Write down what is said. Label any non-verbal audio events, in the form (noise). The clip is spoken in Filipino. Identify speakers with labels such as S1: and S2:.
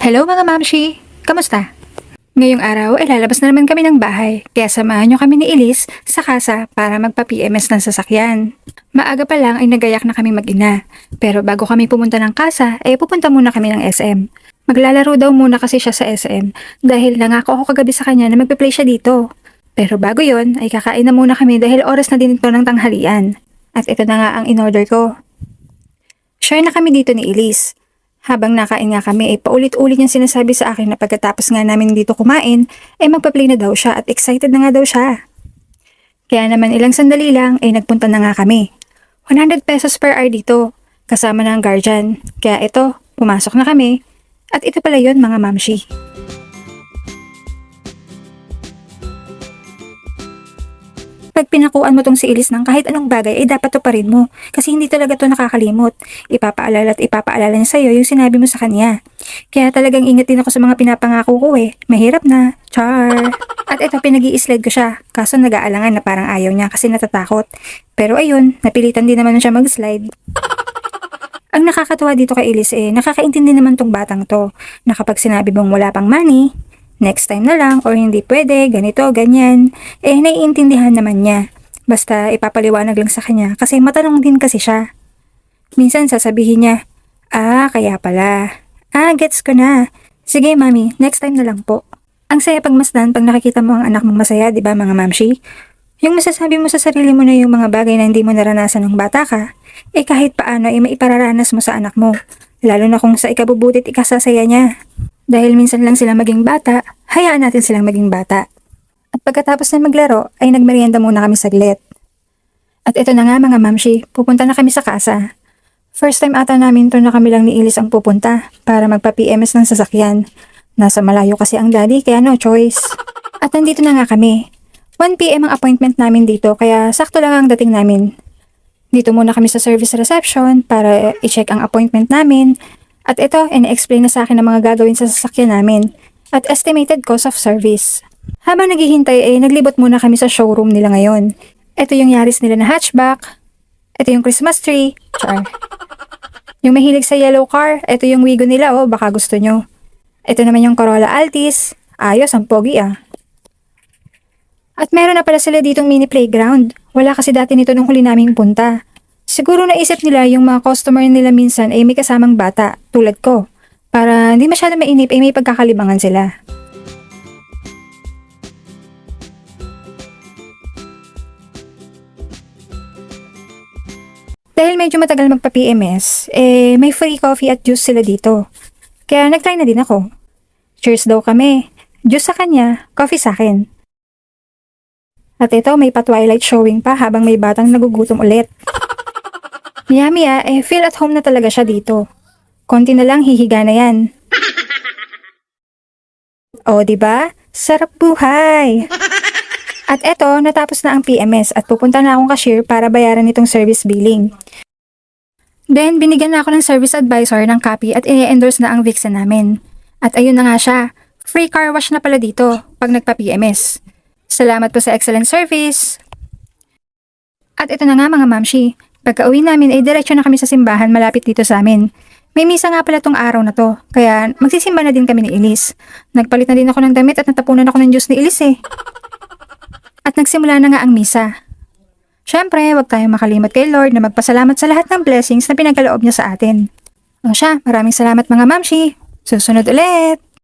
S1: Hello mga mamshi! Kamusta? Ngayong araw ay lalabas na naman kami ng bahay, kaya samahan nyo kami ni Elise sa kasa para magpa-PMS ng sasakyan. Maaga pa lang ay nagayak na kami mag-ina, pero bago kami pumunta ng kasa, ay pupunta muna kami ng SM. Maglalaro daw muna kasi siya sa SM dahil nangako ako kagabi sa kanya na magpe-play siya dito. Pero bago yon ay kakain na muna kami dahil oras na din ito ng tanghalian. At ito na nga ang in-order ko. Share na kami dito ni Elise. Habang nakain nga kami ay paulit-ulit niyang sinasabi sa akin na pagkatapos nga namin dito kumain ay magpa-play na daw siya at excited na nga daw siya. Kaya naman ilang sandali lang ay nagpunta na nga kami. 100 pesos per hour dito, kasama ng guardian. Kaya ito, pumasok na kami. At ito pala yon mga mamshi. Pag pinakuan mo tong si Elise ng kahit anong bagay, ay dapat to pa rin mo. Kasi hindi talaga to nakakalimot. Ipapaalala at ipapaalala niya sa'yo yung sinabi mo sa kanya. Kaya talagang ingat din ako sa mga pinapangako ko eh. Mahirap na. Char. At ito, pinag slide ko siya. Kaso nag-aalangan na parang ayaw niya kasi natatakot. Pero ayun, napilitan din naman siya mag-slide. Ang nakakatuwa dito kay Elise eh, nakakaintindi naman tong batang to, na kapag sinabi mong wala pang money, next time na lang, or hindi pwede, ganito, ganyan, eh naiintindihan naman niya. Basta ipapaliwanag lang sa kanya kasi matanong din kasi siya. Minsan sasabihin niya, ah, kaya pala. Ah, gets ko na. Sige, mami, next time na lang po. Ang saya pagmasdan pag nakikita mo ang anak mong masaya, di ba mga mamshi? Yung masasabi mo sa sarili mo na yung mga bagay na hindi mo naranasan ng bata ka, eh kahit paano ay maipararanas mo sa anak mo. Lalo na kung sa ikabubutit ikasasaya niya. Dahil minsan lang sila maging bata, hayaan natin silang maging bata. At pagkatapos na maglaro, ay nagmerienda muna kami saglit. At ito na nga mga mamshi, pupunta na kami sa kasa. First time ata namin to na kami lang ni Ilis ang pupunta para magpa-PMS ng sasakyan. Nasa malayo kasi ang daddy kaya no choice. At nandito na nga kami. 1pm ang appointment namin dito kaya sakto lang ang dating namin. Dito muna kami sa service reception para i-check ang appointment namin. At ito, ina-explain na sa akin ang mga gagawin sa sasakyan namin at estimated cost of service. Habang naghihintay ay naglibot muna kami sa showroom nila ngayon. Ito yung Yaris nila na hatchback. Ito yung Christmas tree. Char. Yung mahilig sa yellow car, ito yung Wigo nila oh, baka gusto nyo. Ito naman yung Corolla Altis. Ayos, ang pogi ah. At meron na pala sila ditong mini playground. Wala kasi dati nito nung huli naming punta. Siguro naisip nila yung mga customer nila minsan ay may kasamang bata, tulad ko. Para hindi masyado mainip ay may pagkakalibangan sila. Dahil medyo matagal magpa-PMS, eh may free coffee at juice sila dito. Kaya nag-try na din ako. Cheers daw kami. Juice sa kanya, coffee sa akin. At ito, may pa-twilight showing pa habang may batang nagugutom ulit. (laughs) Yummy ah, eh feel at home na talaga siya dito. Konti na lang hihiga na yan. (laughs) O, di ba? Sarap buhay! At eto, natapos na ang PMS at pupunta na akong cashier para bayaran itong service billing. Then, binigyan na ako ng service advisor ng copy at i-endorse na ang Vixa namin. At ayun na nga siya, free car wash na pala dito pag nagpa-PMS. Salamat po sa excellent service! At ito na nga mga mamshi, pagka uwi namin ay diretso na kami sa simbahan malapit dito sa amin. May misa nga pala tong araw na to, kaya magsisimba na din kami ni Elise. Nagpalit na din ako ng damit at natapunan ako ng Diyos ni Elise eh. At nagsimula na nga ang misa. Siyempre, huwag tayong makalimot kay Lord na magpasalamat sa lahat ng blessings na pinagkaloob niya sa atin. O siya, maraming salamat mga mamshi. Susunod ulit!